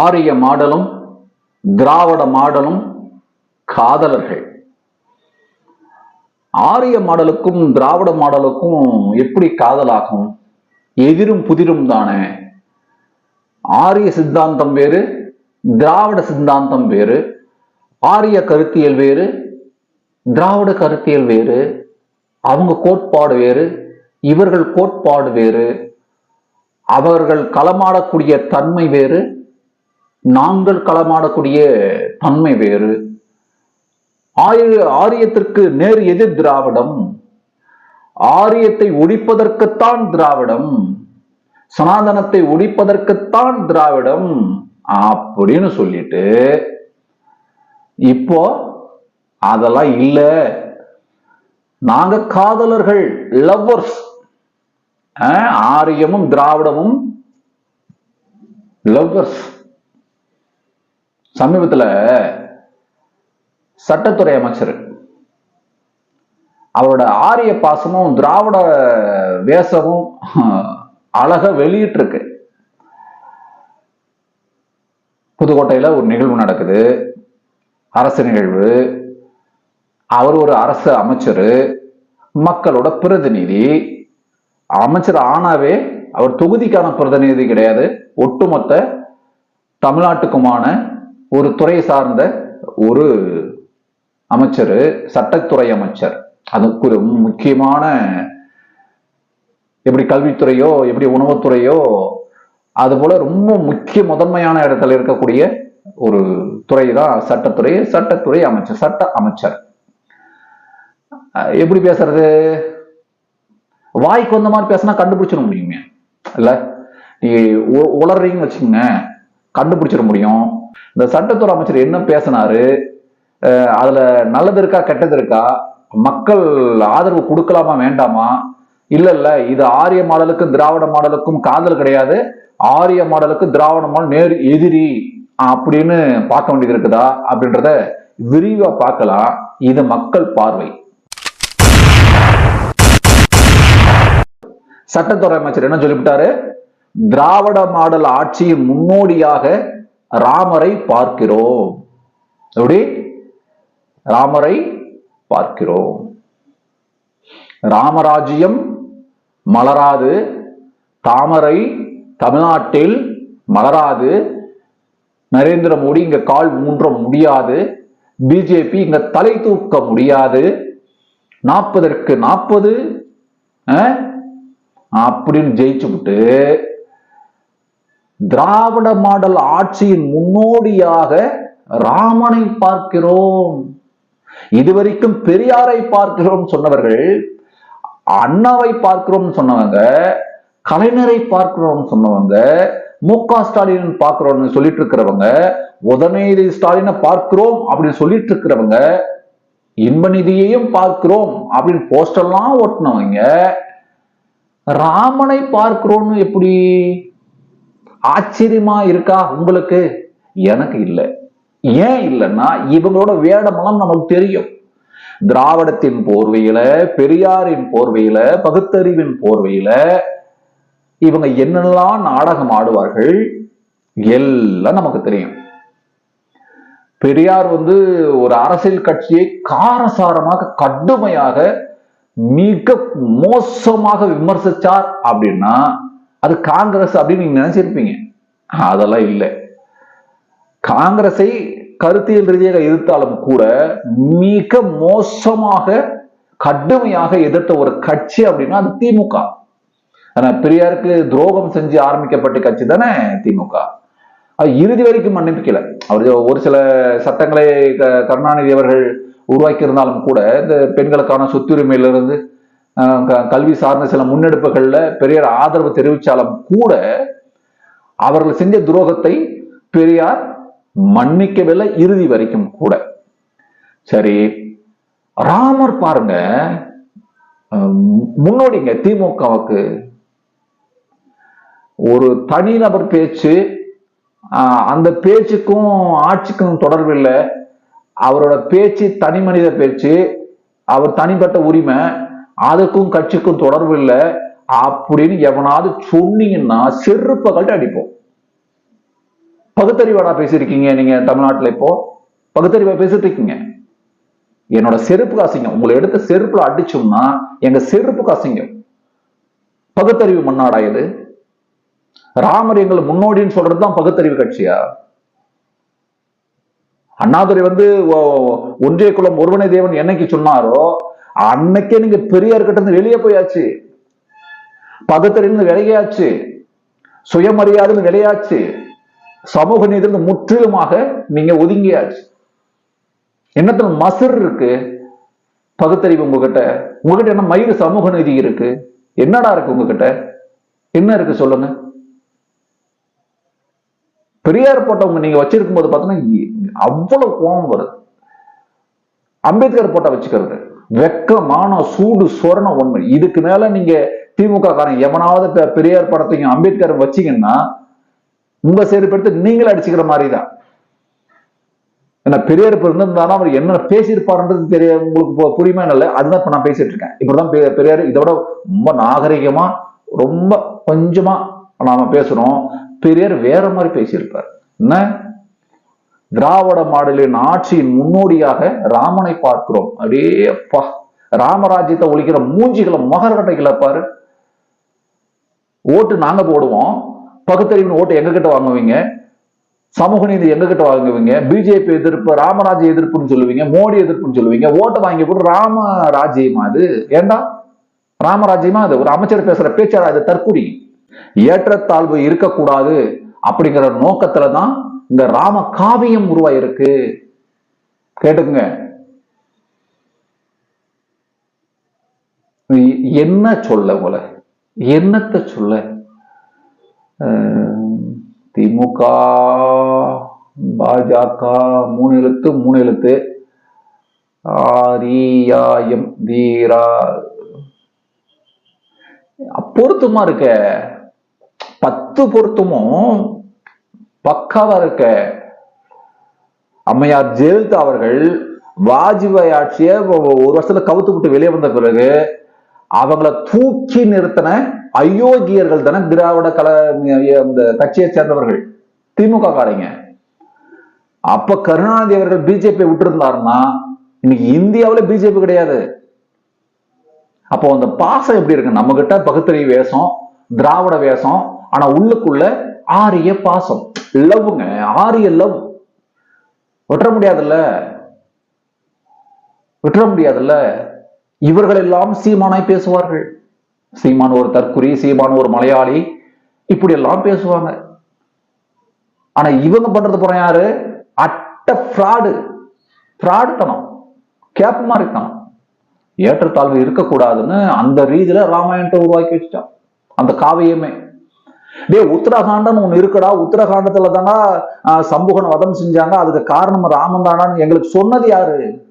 ஆரிய மாடலும் திராவிட மாடலும் காதலர்கள். ஆரிய மாடலுக்கும் திராவிட மாடலுக்கும் எப்படி காதலாகும்? எதிரும் புதிரும் தானே. ஆரிய சித்தாந்தம் வேறு திராவிட சித்தாந்தம் வேறு ஆரிய கருத்தியல் வேறு திராவிட கருத்தியல் வேறு அவங்க கோட்பாடு வேறு இவர்கள் கோட்பாடு வேறு அவர்கள் களமாடக்கூடிய தன்மை வேறு நாங்கள் களமாடக்கூடிய தன்மை வேறு. ஆரிய ஆரியத்திற்கு நேர் எதிர் திராவிடம் ஆரியத்தை ஒழிப்பதற்குத்தான் திராவிடம் சனாதனத்தை ஒழிப்பதற்குத்தான் திராவிடம் அப்படின்னு சொல்லிட்டு இப்போ அதெல்லாம் இல்ல. நாங்க காதலர்கள் லவ்வர்ஸ் ஆரியமும் திராவிடமும் லவ்வர்ஸ் சமீபத்தில் சட்டத்துறை அமைச்சர். அவரோட ஆரிய பாசமும் திராவிட வேஷமும் அழக வெளியிட்டிருக்கு. புதுக்கோட்டையில ஒரு நிகழ்வு நடக்குது. அரசு நிகழ்வு. அவர் ஒரு அரசு அமைச்சர். மக்களோட பிரதிநிதி. அமைச்சர் ஆனாவே அவர் தொகுதிக்கான பிரதிநிதி கிடையாது. ஒட்டுமொத்த தமிழ்நாட்டுக்குமான ஒரு துறை சார்ந்த ஒரு அமைச்சர் சட்டத்துறை அமைச்சர். அதுக்கு ஒரு முக்கியமான எப்படி கல்வித்துறையோ எப்படி உணவுத்துறையோ அது போல ரொம்ப முக்கிய முதன்மையான இடத்துல இருக்கக்கூடிய ஒரு துறை தான் சட்டத்துறை சட்டத்துறை அமைச்சர் சட்ட அமைச்சர். எப்படி பேசுறது? வாய்க்கு வந்த மாதிரி பேசினா கண்டுபிடிச்சிட முடியுமே. இல்ல? நீ உ- உளறீங்கன்னு வச்சுக்கோங்க. கண்டுபிடிச்சிட முடியும். இந்த சட்டத்துறை அமைச்சர் என்ன பேசினாரு? அதுல நல்லது இருக்கா கெட்டது இருக்கா? மக்கள் ஆதரவு கொடுக்கலாமா வேண்டாமா? இல்ல இல்ல இது ஆரிய மாடலுக்கும் திராவிட மாடலுக்கும் காதல் கிடையாது. ஆரிய மாடலுக்கும் திராவிட மாடல் நேர் எதிரி அப்படின்னு பார்க்க வேண்டியது இருக்குதா? அப்படின்றத விரிவா பார்க்கலாம். இது மக்கள் பார்வை. சட்டத்துறை அமைச்சர் என்ன சொல்லிவிட்டாரு? திராவிட மாடல் ஆட்சியின் முன்னோடியாக ராமரை பார்க்கிறோம். எப்படி? ராமரை பார்க்கிறோம். ராமராஜ்யம் மலராது தாமரை தமிழ்நாட்டில் மலராது நரேந்திர மோடி இங்க கால் ஊன்ற முடியாது பிஜேபி இங்க தலை தூக்க முடியாது. நாற்பதற்கு நாற்பது அப்படின்னு ஜெயிச்சு விட்டு திராவிட மாடல் ஆட்சியின் முன்னோடியாக ராமனை பார்க்கிறோம். இதுவரைக்கும் பெரியாரை பார்க்கிறோம் சொன்னவர்கள் அண்ணாவை பார்க்கிறோம் சொன்னவங்க கலைஞரை பார்க்கிறோம் சொன்னவங்க மு க ஸ்டாலின் பார்க்கிறோம்னு சொல்லிட்டு இருக்கிறவங்க உதயநிதி ஸ்டாலினை பார்க்கிறோம் அப்படின்னு சொல்லிட்டு இருக்கிறவங்க இன்பநிதியையும் பார்க்கிறோம் அப்படின்னு போஸ்டர்லாம் ஓட்டினவங்க ராமனை பார்க்கிறோம்னு எப்படி? ஆச்சரியமா இருக்கா உங்களுக்கு? எனக்கு இல்லை. ஏன் இல்லைன்னா இவங்களோட வேடமெல்லாம் நமக்கு தெரியும். திராவிடத்தின் போர்வையில பெரியாரின் போர்வையில பகுத்தறிவின் போர்வையில இவங்க என்னெல்லாம் நாடகம் ஆடுவார்கள் எல்லாம் நமக்கு தெரியும். பெரியார் வந்து ஒரு அரசியல் கட்சியை காரசாரமாக கடுமையாக மிக மோசமாக விமர்சிச்சார் அப்படின்னா அது காங்கிரஸ் அப்படின்னு நீங்க நினைச்சிருப்பீங்க. அதெல்லாம் இல்லை. காங்கிரஸை கருத்தியல் ரீதியாக எதிர்த்தாலும் கூட மிக மோசமாக கடுமையாக எதிர்த்த ஒரு கட்சி அப்படின்னா அது திமுக. ஆனா பெரியாருக்கு துரோகம் செஞ்சு ஆரம்பிக்கப்பட்ட கட்சி தானே திமுக. அது இறுதி வரைக்கும் மன்னிப்பிக்கல. அவர் ஒரு சில சட்டங்களை க- கருணாநிதி அவர்கள் உருவாக்கி இருந்தாலும் கூட இந்த பெண்களுக்கான சொத்துரிமையிலிருந்து கல்வி சார்ந்த சில முன்னெடுப்புகள்ல பெரியார் ஆதரவு தெரிவித்தாலும் கூட அவர்கள் செஞ்ச துரோகத்தை பெரியார் மன்னிக்கவில்லை இறுதி வரைக்கும் கூட. சரி ராமர் பாருங்க. முன்னோடிங்க திமுகவுக்கு ஒரு தனிநபர் பேச்சு ஆஹ், அந்த பேச்சுக்கும் ஆட்சிக்கும் தொடர்பு இல்லை. அவரோட பேச்சு தனி மனித பேச்சு அவர் தனிப்பட்ட உரிமை அதுக்கும் கட்சிக்கும் தொடர்பு இல்லை. அப்படின்னு எவனாவது சொன்னீங்கன்னா செருப்பை கழட்டி அடிப்போம். பகுத்தறிவாடா பேசியிருக்கீங்க நீங்க தமிழ்நாட்டுல இப்போ? பகுத்தறிவா பேசிட்டு இருக்கீங்க. என்னோட செருப்பு அசிங்கம். உங்களை எடுத்த செருப்புல அடிச்சோம்னா எங்க செருப்பு காசிங்க பகுத்தறிவு மண்ணாடா இது? ராமர் எங்களை முன்னோடின்னு சொல்றதுதான் பகுத்தறிவு கட்சியா? அண்ணாதுரை வந்து ஒன்றிய குலம் ஒருவனை தேவன் என்னைக்கு சொன்னாரோ அன்னைக்கே நீங்க பெரியார் கிட்ட இருந்து வெளியே போயாச்சு. பதத்திலிருந்து விலையாச்சு சுயமரியாதை விலையாச்சு சமூக நீதிலிருந்து முற்றிலுமாக நீங்க ஒதுங்கியாச்சு. என்னத்துல மசர் இருக்கு? பகுத்தறிவு உங்ககிட்ட. உங்ககிட்ட என்ன மயிறு சமூக நீதி இருக்கு? என்னடா இருக்கு உங்ககிட்ட? என்ன இருக்கு சொல்லுங்க. பெரியார் போட்டவங்க நீங்க வச்சிருக்கும் போது பார்த்தீங்கன்னா அவ்வளவு கோபம் வருது. அம்பேத்கர் போட்டா வச்சுக்கிறது. வெக்கமான சூடு சொரண உண்மை இதுக்கு மேல நீங்க திமுக காரன் எவனாவது பெ- பெரியார் படத்தையும் அம்பேத்கர் வச்சீங்கன்னா உங்க செயல்படுத்த நீங்களே அடிச்சுக்கிற மாதிரி தான் ஏன்னா பெரியார் இப்போ இருந்திருந்தாலும் அவர் என்ன பேசியிருப்பாருன்றது தெரிய உங்களுக்கு புரியுமா இல்லை? அதுதான் இப்ப நான் பேசிட்டு இருக்கேன். இப்படிதான் பெரியார் இதை விட ரொம்ப நாகரிகமா ரொம்ப கொஞ்சமா நாம பேசுறோம். பெரியார் வேற மாதிரி பேசியிருப்பார். என்ன? திராவிட மாடலின் ஆட்சியின் முன்னோடியாக ராமனை பார்க்கிறோம். அப்படியே அப்பா ராமராஜ்யத்தை ஒழிக்கிற மூஞ்சிகளை மகரகட்டைகளை பாரு. ஓட்டு நாங்க போடுவோம். பகுத்தறிவின் ஓட்டு எங்க கிட்ட வாங்குவீங்க? சமூக நீதி எங்க கிட்ட வாங்குவீங்க? பிஜேபி எதிர்ப்பு ராமராஜ்ய எதிர்ப்புன்னு சொல்லுவீங்க மோடி எதிர்ப்புன்னு சொல்லுவீங்க. ஓட்டை வாங்கி போட்டு ராமராஜ்யமா அது? ஏண்டா? ராமராஜ்யமா அது? ஒரு அமைச்சர் பேசுற பேச்சாரா அது? தற்குறி ஏற்றத்தாழ்வு இருக்கக்கூடாது அப்படிங்கிற நோக்கத்துல தான் இந்த ராம காவியம் உருவாயிருக்கு. கேட்டுக்குங்க. என்ன சொல்ல உங்களை? என்னத்த சொல்ல? திமுக பாஜக மூணு எழுத்து மூணு எழுத்து. ஆரியாயம் தீரா. பொருத்தமா இருக்க. பத்து பொருத்தமும் பக்காவா இருக்க. அம்மையார் ஜெயலலிதா அவர்கள் வாஜ்பாய் ஆட்சியை ஒரு வருஷத்துல கவுத்து விட்டு வெளியே வந்த பிறகு அவங்கள தூக்கி நிறுத்தின அயோக்கியர்கள் தானே திராவிட கல அந்த கட்சியை சேர்ந்தவர்கள் திமுக காரங்க. அப்ப கருணாநிதி அவர்கள் பிஜேபி விட்டுருந்தாருன்னா இன்னைக்கு இந்தியாவில பிஜேபி கிடையாது. அப்போ அந்த பாசம் எப்படி இருக்கு? நம்ம கிட்ட பகுத்தறிவு வேஷம் திராவிட வேஷம் ஆனா உள்ளுக்குள்ள ஆரிய பாசம். லவ்ங்க ஆரிய லவ். விட்டுற முடியாதுல்ல? விட்டுற முடியாதுல்ல? இவர்கள் எல்லாம் சீமானாய் பேசுவார்கள். சீமான் ஒரு தற்குறி சீமான் ஒரு மலையாளி. இப்படி எல்லாம் பேசுவாங்க. ஆனா இவங்க பண்றது போற யாரு? அட்ட ஃப்ராடு. ஃப்ராடுத்தனம். கேப்பமா மாதிரி இருக்கணும் ஏற்றத்தாழ்வு இருக்கக்கூடாதுன்னு அந்த ரீதியில ராமாயணத்தை உருவாக்கி வச்சுட்டான். அந்த காவியமே. டேய் உத்தரகாண்டம் ஒன்று இருக்குடா. உத்தரகாண்டத்துல தானா சம்புகன் வதம் செஞ்சாங்க. அதுக்கு காரணம் ராமன் தானான்னு எங்களுக்கு சொன்னது யாரு?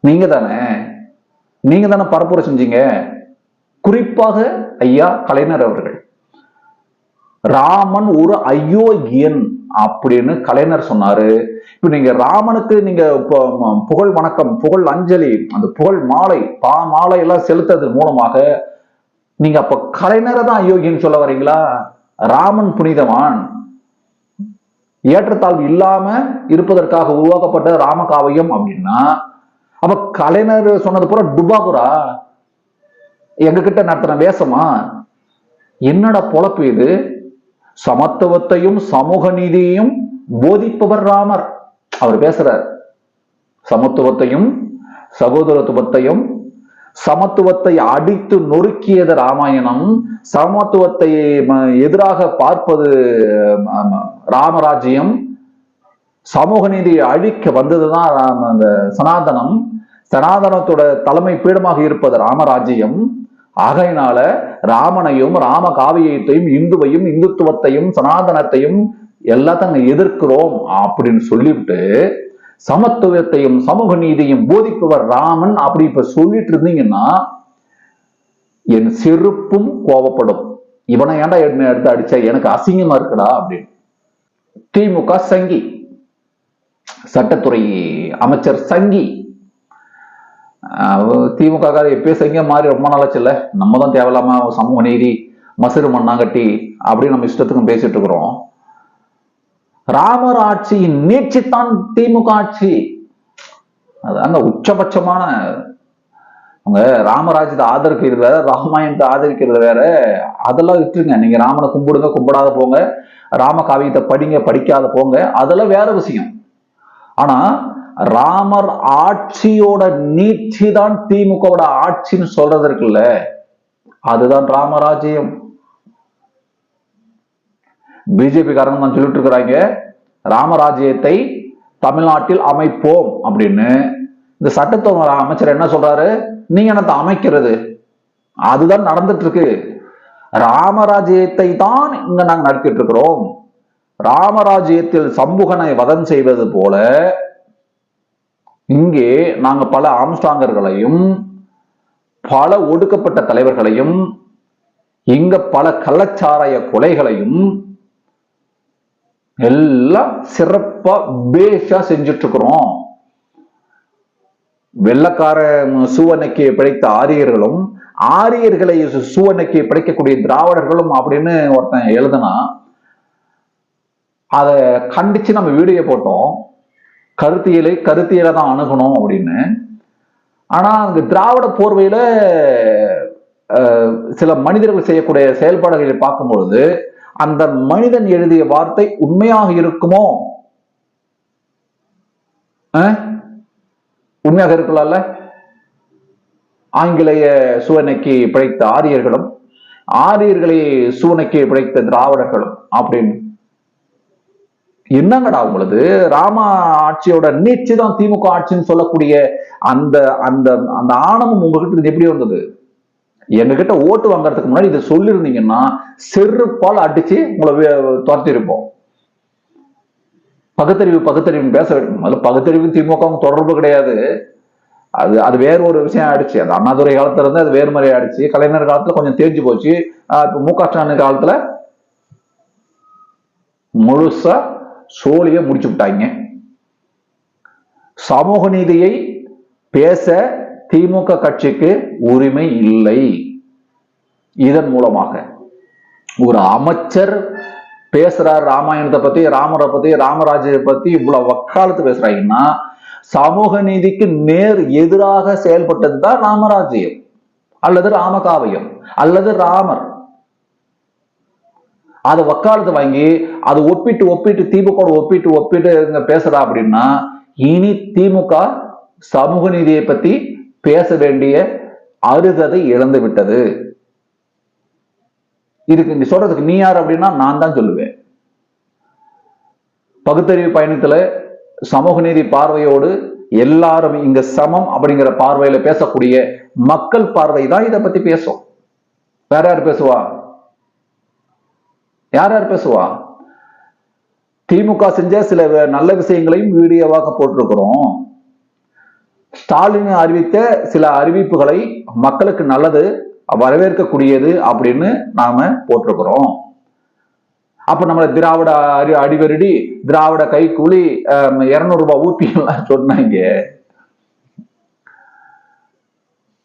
நீங்க தானே? நீங்க தானே பரப்புரை செஞ்சீங்க? குறிப்பாக ஐயா கலைஞர் அவர்கள். ராமன் ஒரு அயோக்கியன் அப்படின்னு கலைஞர் சொன்னாரு. இப்ப நீங்க ராமனுக்கு நீங்க பு- புகழ் வணக்கம் புகழ் அஞ்சலி அந்த புகழ் மாலை பா மாலை எல்லாம் செலுத்துறது மூலமாக நீங்க அப்ப கலைஞரை தான் அயோக்கியன்னு சொல்ல வரீங்களா ராமன் புனிதவான். ஏற்றத்தாழ்வு இல்லாம இருப்பதற்காக உருவாக்கப்பட்ட ராமகாவியம் அப்படின்னா அப்ப கலைஞர் சொன்னது பூரா டுபாகுரா? எங்க கிட்ட நடத்தின வேஷமா? என்னடா பொழப்பு இது? சமத்துவத்தையும் சமூக நீதியையும் போதிப்பவர் ராமர். அவர் பேசுறார். சமத்துவத்தையும் சகோதரத்துவத்தையும் சமத்துவத்தை அடித்து நொறுக்கியது ராமாயணம். சமத்துவத்தை எதிராக பார்ப்பது ராமராஜ்யம். சமூக நீதியை அழிக்க வந்ததுதான் ராம- அந்த சனாதனம். சனாதனத்தோட தலைமை பீடமாக இருப்பது ராமராஜ்யம். ஆகையினால ராமனையும் ராம காவியத்தையும் இந்துவையும் இந்துத்துவத்தையும் சனாதனத்தையும் எல்லாத்தையும் எதிர்க்கிறோம் அப்படின்னு சொல்லிவிட்டு சமத்துவத்தையும் சமூக நீதியும் போதிப்பவர் ராமன். அப்படி இப்ப சொல்லிட்டு இருந்தீங்கன்னா என் செருப்பும் கோபப்படும் இவனை ஏன்டா என்ன எடுத்து அடிச்சா? எனக்கு அசிங்கமா இருக்குடா அப்படின்னு. திமுக சங்கி. சட்டத்துறை அமைச்சர் சங்கி. திமுக எப்பயோ சங்கியா மாறி ரொம்ப நாளாச்சுல்ல நம்ம தான் தேவையில்லாம சமூக நீதி மசுறு மண்ணாங்கட்டி அப்படின்னு நம்ம இஷ்டத்துக்கும் பேசிட்டு இருக்கிறோம். ராமர் ஆட்சியின் நீட்சித்தான் திமுக ஆட்சி. அதாங்க உச்சபட்சமான அவங்க ராமராஜ்யத்தை ஆதரிக்கிறது வேற ராமாயணத்தை ஆதரிக்கிறது வேற. அதெல்லாம் விட்டுருங்க. நீங்க ராமனை கும்பிடுங்க கும்பிடாத போங்க. ராம காவியத்தை படிங்க படிக்காத போங்க. அதெல்லாம் வேற விஷயம். ஆனா ராமர் ஆட்சியோட நீட்சி தான் திமுகவோட ஆட்சின்னு சொல்றது இருக்குல்ல அதுதான் ராமராஜ்யம். பிஜேபி காரங்க தான் சொல்லிட்டு இருக்கிறாங்க. ராமராஜ்யத்தை தமிழ்நாட்டில் அமைப்போம் அப்படின்னு. இந்த சட்டத்துவ அமைச்சர் என்ன சொல்றாரு? நீங்க என்னத்தை அமைக்கிறது? அதுதான் நடந்துட்டு இருக்கு. ராமராஜ்யத்தை தான் இங்க நாங்க நடத்திட்டு இருக்கிறோம். ராமராஜ்யத்தில் சம்புகனை வதம் செய்வது போல இங்கே நாங்க பல ஆம்ஸ்டாங்கர்களையும் பல ஒடுக்கப்பட்ட தலைவர்களையும் இங்க பல கள்ளச்சாராய கொலைகளையும் எல்லாம் சிறப்பா பேஷா செஞ்சுட்டு இருக்கிறோம் வெள்ளக்கார சூவனைக்கு பிழைத்த ஆரியர்களும் ஆரியர்களை சூவனைக்கு பிழைக்கக்கூடிய திராவிடர்களும் அப்படின்னு ஒருத்தன் எழுதுனா அதை கண்டிச்சு நம்ம வீடியோ போட்டோம். கருத்தியலை கருத்தியலை தான் அணுகணும் அப்படின்னு. ஆனா அங்கு திராவிட போர்வையில சில மனிதர்கள் செய்யக்கூடிய செயல்பாடுகளை பார்க்கும் பொழுது அந்த மனிதன் எழுதிய வார்த்தை உண்மையாக இருக்குமோ? உண்மையாக இருக்கலாம்ல ஆங்கிலேய சுவனைக்கு பிழைத்த ஆரியர்களும் ஆரியர்களை சூனைக்கு பிழைத்த திராவிடர்களும் அப்படின்னு. என்னங்கடா உங்களது? ராமா ஆட்சியோட நீட்சி தான் திமுக ஆட்சின்னு சொல்லக்கூடிய அந்த அந்த அந்த ஆணவம் உங்ககிட்ட இருந்து எப்படி வந்தது? எங்ககிட்ட ஓட்டு வாங்குறதுக்கு முன்னாடி இதை சொல்லியிருந்தீங்கன்னா செருப்பால் அடிச்சு உங்களை துரத்திருப்போம் பகுத்தறிவு பகுத்தறிவு பேச வேண்டும் அதுல பகுத்தறிவு திமுகவும் தொடர்பு கிடையாது. அது அது வேற ஒரு விஷயம் ஆயிடுச்சு. அது அண்ணாதுரை காலத்துல இருந்து அது வேறு மாதிரி ஆயிடுச்சு. கலைஞர் காலத்துல கொஞ்சம் தேஞ்சு போச்சு. இப்போ மு க ஸ்டாலின் காலத்துல முழுசா சோழிய முடிச்சு விட்டாங்க. சமூக நீதியை பேச திமுக கட்சிக்கு உரிமை இல்லை. இதன் மூலமாக ஒரு அமைச்சர் பேசுறார் ராமாயணத்தை பத்தி ராமரை பத்தி ராமராஜரை பத்தி இவ்வளவு வக்காலத்து பேசுறாங்கன்னா சமூக நீதிக்கு நேர் எதிராக செயல்பட்டது தான் ராமராஜ்யம். அல்லது ராமகாவியம். அல்லது ராமர். அதை வக்காலத்து வாங்கி அதை ஒப்பிட்டு ஒப்பிட்டு திமுக ஒப்பிட்டு ஒப்பிட்டு பேசுறா அப்படின்னா இனி திமுக சமூக நீதியை பத்தி பேச வேண்டிய அருகதை இழந்து விட்டது இதுக்கு நீ சொல்றதுக்கு நீ யார் அப்படின்னா நான் தான் சொல்லுவேன். பகுத்தறிவு பயணத்துல சமூக நீதி பார்வையோடு எல்லாரும் இங்க சமம் அப்படிங்கிற பார்வையில பேசக்கூடிய மக்கள் பார்வை தான் இதை பத்தி பேசும். வேற யார் பேசுவா? யார் யார் பேசுவா? திமுக செஞ்ச சில நல்ல விஷயங்களையும் வீடியோவாக போட்டிருக்கிறோம். ஸ்டாலின் அறிவித்த சில அறிவிப்புகளை மக்களுக்கு நல்லது வரவேற்கக்கூடியது அப்படின்னு நாம போட்டிருக்கிறோம். அப்ப நம்மள திராவிட அறி அடிவருடி திராவிட கைக்கூலி இருநூறு ரூபாய் ஊப்பியெல்லாம் சொன்னாங்க.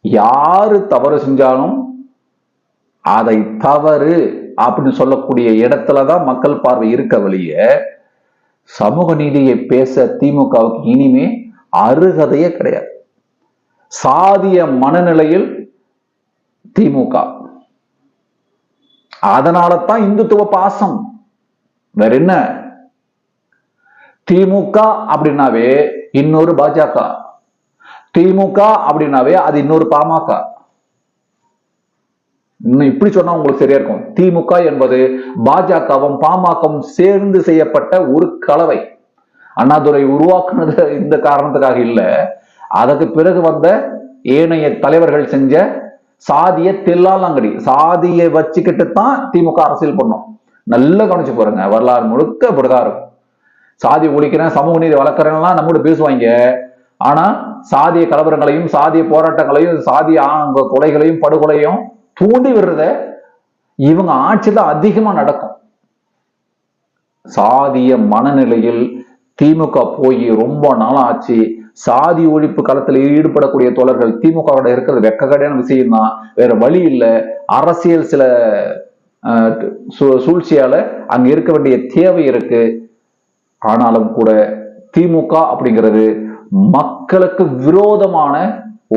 யாரு தவறு செஞ்சாலும் அதை தவறு அப்படின்னு சொல்லக்கூடிய இடத்துலதான் மக்கள் பார்வை இருக்க வழிய. சமூக நீதியை பேச திமுகவுக்கு இனிமே அருகதையே கிடையாது. சாதிய மனநிலையில் திமுக. அதனால தான் இந்துத்துவ பாசம். வேற என்ன? திமுக அப்படின்னாவே இன்னொரு பாஜக. திமுக அப்படின்னாவே அது இன்னொரு பாமக. இன்னும் இப்படி சொன்னா உங்களுக்கு சரியா இருக்கும். திமுக என்பது பாஜகவும் பாமகவும் சேர்ந்து செய்யப்பட்ட ஒரு கலவை. அண்ணாதுரை உருவாக்குனது இந்த காரணத்துக்காக இல்லை. அதற்கு பிறகு வந்த ஏனைய தலைவர்கள் செஞ்ச சாதிய தில்லாலங்கடி சாதியை வச்சுக்கிட்டு தான் திமுக அரசியல் பண்ணும். நல்லா கவனிச்சு பாருங்க வரலாறு முழுக்க இப்படிதான் இருக்கும். சாதி ஒழிக்கிறேன் சமூக நீதி வளர்க்குறேன்லாம் நம்மகிட்ட பேசுவாங்க. ஆனா சாதிய கலவரங்களையும் சாதிய போராட்டங்களையும் சாதிய கொலைகளையும் படுகொலையும் தூண்டி விடுறத இவங்க ஆட்சியில அதிகமா நடக்கும். சாதிய மனநிலையில் திமுக போய் ரொம்ப நாள் ஆச்சு சாதி ஒழிப்பு களத்தில் ஈடுபடக்கூடிய தோழர்கள் திமுகவோட இருக்கிறது வெக்கக்கடையான விஷயம் தான் வேற வழி இல்லை. அரசியல் சில சூழ்ச்சியால அங்க இருக்க வேண்டிய தேவை இருக்கு. ஆனாலும் கூட திமுக அப்படிங்கிறது மக்களுக்கு விரோதமான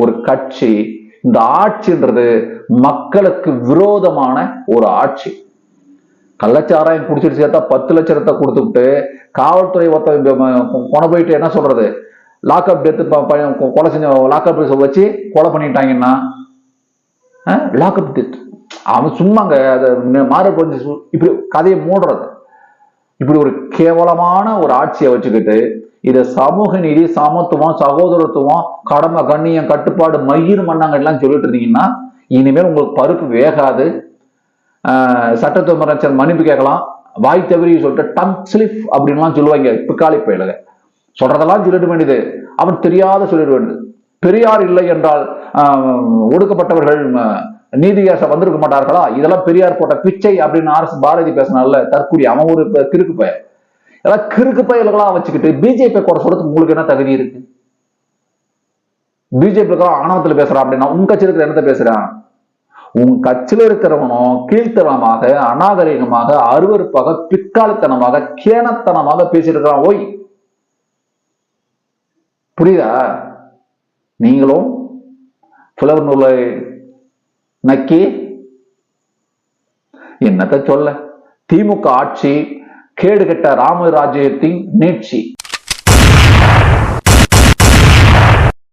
ஒரு கட்சி. இந்த ஆட்சின்றது மக்களுக்கு விரோதமான ஒரு ஆட்சி. கள்ளச்சாராயம் குடிச்சிட்டு சேர்த்தா பத்து லட்சத்தை கொடுத்துட்டு காவல்துறை ஒருத்த கொண்டு போயிட்டு என்ன சொல்றது? லாக்அப் டெத்து கொலை செஞ்ச லாக்அப் வச்சு கொலை பண்ணிட்டாங்கன்னா லாக்அப் டெத் அவன் சும்மாங்க அதை மாறு கொஞ்சம் சு- இப்படி கதையை மூடுறது. இப்படி ஒரு கேவலமான ஒரு ஆட்சியை வச்சுக்கிட்டு இதை சமூக நீதி சமத்துவம் சகோதரத்துவம் கடமை கண்ணியம் கட்டுப்பாடு மயிர் மண்ணாங்கலாம் சொல்லிட்டு இருந்தீங்கன்னா இனிமேல் உங்களுக்கு பருப்பு வேகாது. சட்டத்துறை அமைச்சர் மன்னிப்பு கேட்கலாம். வாய் தவறி சொல்லிட்டு டம் ஸ்லிப் அப்படின்லாம் சொல்லுவாங்க. பிக்காளி பயிலக சொல்றதெல்லாம் சொல்லிட வேண்டியது. அவன் தெரியாத சொல்லிட வேண்டியது. பெரியார் இல்லை என்றால் ஆஹ், ஒடுக்கப்பட்டவர்கள் ஆஹ், நீதியாச வந்திருக்க மாட்டார்களா? இதெல்லாம் பெரியார் போட்ட பிச்சை அப்படின்னு ஆர் எஸ் பாரதி பேசினால தற்கூடிய அவன் ஒரு கிறுக்கு பயல் இதெல்லாம் கிறுக்கு பயல்களா வச்சுக்கிட்டு பிஜேபி கூட சொல்றதுக்கு உங்களுக்கு என்ன தகுதி இருக்கு? பிஜேபி ஆணவத்துல பேசுறான் அப்படின்னா உங்க கட்சி இருக்கிற என்னத்தை பேசுறான் உன் கட்சியில் இருக்கிறவனும் கீழ்த்தனமாக அநாகரிகமாக அருவருப்பாக பிற்காலத்தனமாக கேனத்தனமாக பேசியிருக்கிறான். ஓய். புரியுதா? நீங்களும் புலவர் நூலை நக்கி என்னத்த சொல்ல? திமுக ஆட்சி கேடுகட்ட ராமராஜ்யத்தின் நீட்சி.